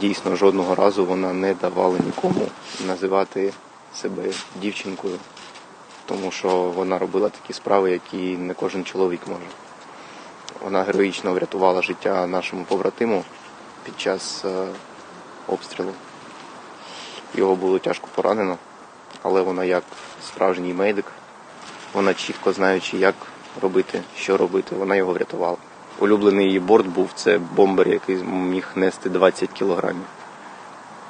Дійсно, жодного разу вона не давала нікому називати себе дівчинкою, тому що вона робила такі справи, які не кожен чоловік може. Вона героїчно врятувала життя нашому побратиму під час е, обстрілу. Його було тяжко поранено, але вона як справжній медик, вона чітко знаючи, як робити, що робити, вона його врятувала. Улюблений її борт був це бомбер, який міг нести 20 кілограмів.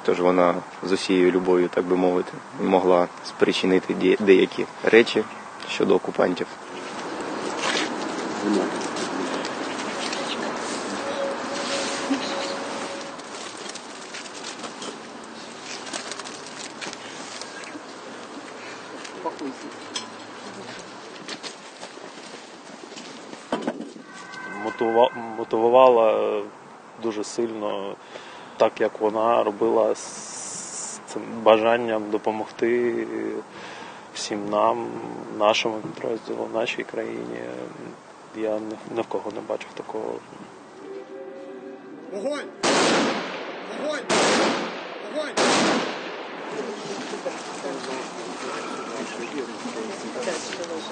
Тож вона з усією любов'ю, так би мовити, могла спричинити деякі речі щодо окупантів. Мотива- мотивувала е, дуже сильно, так як вона робила з цим бажанням допомогти всім нам, нашому підрозділу, нашій країні. Я ні, ні в кого не бачив такого. Огонь!